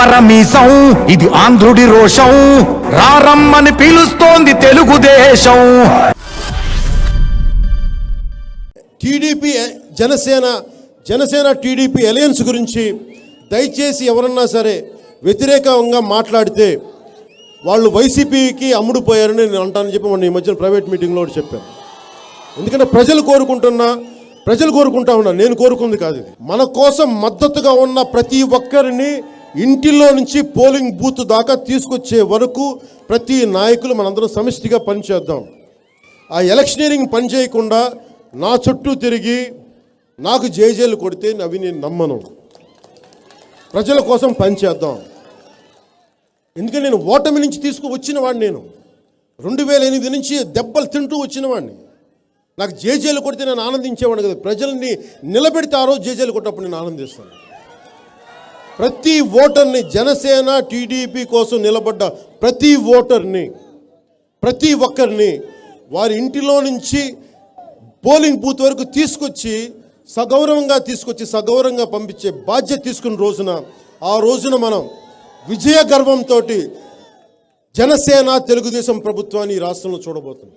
పరమీశం. ఇది ఆంధ్రుడి రోషం. రారమ్మని పిలుస్తోంది Telugu Desam. TDP Janasena Janasena TDP alliance గురించి దయచేసి ఎవరన్నా సరే వ్యతిరేకంగా మాట్లాడితే వాళ్ళు వైసీపీకి అమ్ముడుపోయారని నేను అంటానని చెప్పి మొన్న ఈ మధ్యన ప్రైవేట్ మీటింగ్లో చెప్పాను ఎందుకంటే ప్రజలు కోరుకుంటున్నా ప్రజలు కోరుకుంటా ఉన్నా నేను కోరుకుంది కాదు ఇది. మన కోసం మద్దతుగా ఉన్న ప్రతి ఒక్కరిని ఇంటిలో నుంచి పోలింగ్ బూత్ దాకా తీసుకొచ్చే వరకు ప్రతి నాయకులు మనందరం సమిష్టిగా పనిచేద్దాం. ఆ ఎలక్షనీరింగ్ పని చేయకుండా నా చుట్టూ తిరిగి నాకు జేజేలు కొడితే అవి నేను నమ్మను. ప్రజల కోసం పనిచేద్దాం ఎందుకంటే నేను ఓటమి నుంచి తీసుకువచ్చిన వాడిని నేను. రెండు వేల ఎనిమిది నుంచి దెబ్బలు తింటూ వచ్చిన వాడిని. నాకు జేజేలు కొడితే నేను ఆనందించేవాడిని కదా. ప్రజల్ని నిలబెడితే ఆ రోజు జేజేలు కొట్టినప్పుడు నేను ఆనందిస్తాను. ప్రతి ఓటర్ని జనసేన టీడీపీ కోసం నిలబడ్డ ప్రతి ఓటర్ని ప్రతి ఒక్కరిని వారి ఇంటిలో నుంచి పోలింగ్ బూత్ వరకు తీసుకొచ్చి సగౌరవంగా తీసుకొచ్చి సగౌరవంగా పంపించే బాధ్యత తీసుకున్న రోజున ఆ రోజున మనం విజయ గర్వంతో జనసేన తెలుగుదేశం ప్రభుత్వాన్ని ఈ రాష్ట్రంలో చూడబోతుంది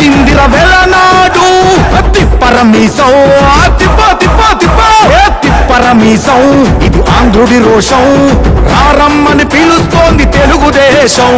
గర్వంగా వెలనాడు. తిప్పరమీసం తిప్ప తిప్ప తిప్ప ఏ తిప్పరమీసం ఇది ఆంధ్రుడి రోషం. రారమ్మని పిలుస్తోంది తెలుగుదేశం.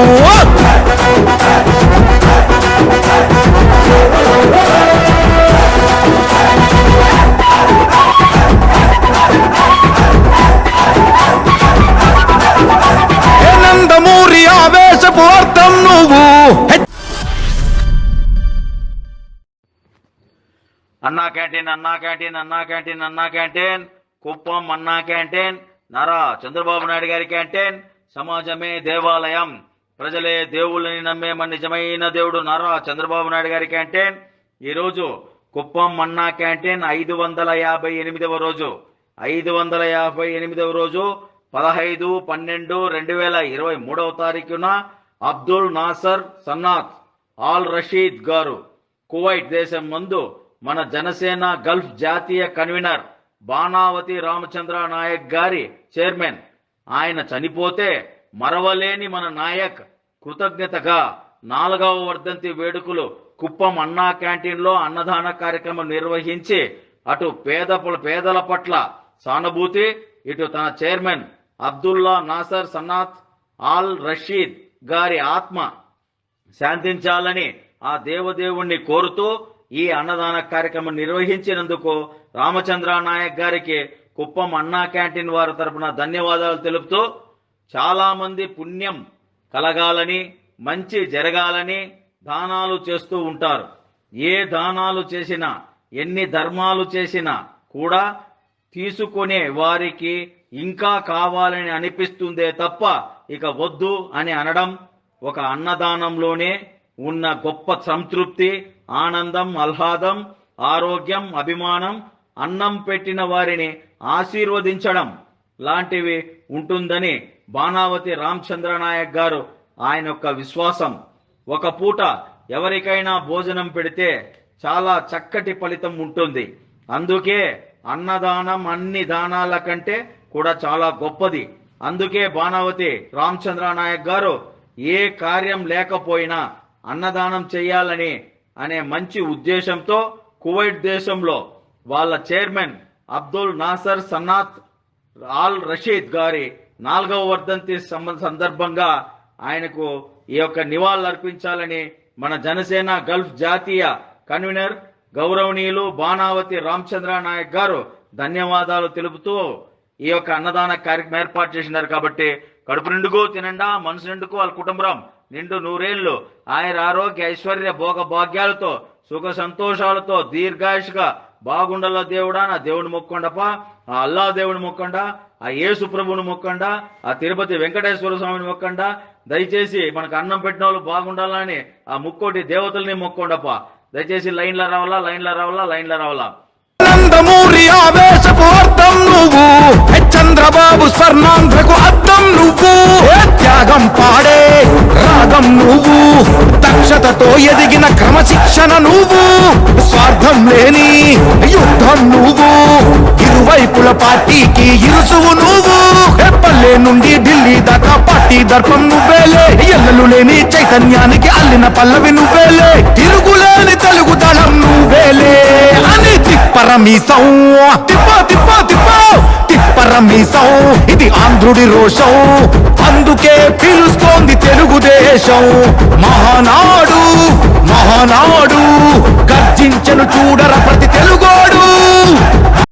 అన్నా క్యాంటీన్ అన్నా క్యాంటీన్ అన్నా క్యాంటీన్ అన్నా క్యాంటీన్. కుప్పం అన్నా క్యాంటీన్. నారా చంద్రబాబు నాయుడు గారి క్యాంటీన్. సమాజమే దేవాలయం. ప్రజలే దేవుళ్ళని నమ్మే మన నిజమైన దేవుడు నారా చంద్రబాబు నాయుడు గారి క్యాంటీన్. ఈరోజు కుప్పం మన్నా క్యాంటీన్ ఐదు వందల యాభై ఎనిమిదవ రోజు. ఐదు వందల యాభై ఎనిమిదవ రోజు పదహైదు పన్నెండు రెండు వేల ఇరవై మూడవ తారీఖున Abdul Nasser Sannat Al Rasheed గారు. కువైట్ దేశం ముందు మన జనసేన గల్ఫ్ జాతీయ కన్వీనర్ బాణావతి రామచంద్ర నాయక్ గారి చైర్మన్. ఆయన చనిపోతే మరవలేని మన నాయక్ కృతజ్ఞతగా నాలుగవ వర్ధంతి వేడుకలు కుప్పం అన్నా క్యాంటీన్లో అన్నదాన కార్యక్రమం నిర్వహించి అటు పేద పేదల పట్ల సానుభూతి ఇటు తన chairman Abdullah Nasser Sannat Al Rasheed గారి ఆత్మ శాంతించాలని ఆ దేవదేవుణ్ణి కోరుతూ ఈ అన్నదాన కార్యక్రమం నిర్వహించినందుకు రామచంద్ర నాయక్ గారికి కుప్పం అన్నా క్యాంటీన్ వారి తరపున ధన్యవాదాలు తెలుపుతూ చాలా మంది పుణ్యం కలగాలని మంచి జరగాలని దానాలు చేస్తూ ఉంటారు. ఏ దానాలు చేసినా ఎన్ని ధర్మాలు చేసినా కూడా తీసుకునే వారికి ఇంకా కావాలని అనిపిస్తుందే తప్ప ఇక వద్దు అని అనడం ఒక అన్నదానంలోనే ఉన్న గొప్ప సంతృప్తి ఆనందం ఆహ్లాదం ఆరోగ్యం అభిమానం అన్నం పెట్టిన వారిని ఆశీర్వదించడం లాంటివి ఉంటుందని బాణావతి రామచంద్ర నాయక్ గారు ఆయన యొక్క విశ్వాసం. ఒక పూట ఎవరికైనా భోజనం పెడితే చాలా చక్కటి ఫలితం ఉంటుంది. అందుకే అన్నదానం అన్ని దానాల కంటే కూడా చాలా గొప్పది. అందుకే బాణావతి రామచంద్ర నాయక్ గారు ఏ కార్యం లేకపోయినా అన్నదానం చేయాలని అనే మంచి ఉద్దేశంతో కువైట్ దేశంలో వాళ్ళ chairman Abdul Nasser Sannat Al Rasheed గారి నాలుగవ వర్ధంతి సందర్భంగా ఆయనకు ఈ యొక్క నివాళులు అర్పించాలని మన జనసేన గల్ఫ్ జాతీయ కన్వీనర్ గౌరవనీయులు బాణావతి రామచంద్ర నాయక్ గారు ధన్యవాదాలు తెలుపుతూ ఈ యొక్క అన్నదాన కార్యక్రమం ఏర్పాటు చేసినారు కాబట్టి కడుపు నిండుకో తినండా మనసు నిండుకో వాళ్ళ కుటుంబం నిండు నూరేళ్ళు ఆయన ఆరోగ్య ఐశ్వర్య భోగ భాగ్యాలతో సుఖ సంతోషాలతో దీర్ఘాయుషగా బాగుండాల దేవుడా నా దేవుని మొక్కండప ఆ అల్లా దేవుని మొక్కండా ఆ యేసు ప్రభుని మొక్కండా ఆ తిరుపతి వెంకటేశ్వర స్వామిని మొక్కండా దయచేసి మనకు అన్నం పెట్టిన వాళ్ళు బాగుండాలని ఆ ముక్కోటి దేవతల్ని మొక్కండప దయచేసి లైన్లో రావాలా లైన్లో రావాలా లైన్లో రావాలా. ఎదిగిన క్రమశిక్షణ నువ్వు. స్వార్థం లేని యుద్ధం నువ్వు. ఇరువైపుల పార్టీకి ఇరుసువు నువ్వు. హే నుండి ఢిల్లీ దాకా పార్టీ దర్పం నువ్వేలే ఎల్లలు లేని చైతన్యానికి అల్లిన పల్లవి నువ్వేలే తిరుగులేని తెలుగు దళం నువ్వేలే అని తిప్పరమీసం తిప్ప తిప్పరమీసం ఇది ఆంధ్రుడి రోషం. అందుకే పిలుస్తోంది తెలుగుదేశం. మహానాడు మహానాడు గర్జించను చూడర ప్రతి తెలుగోడు.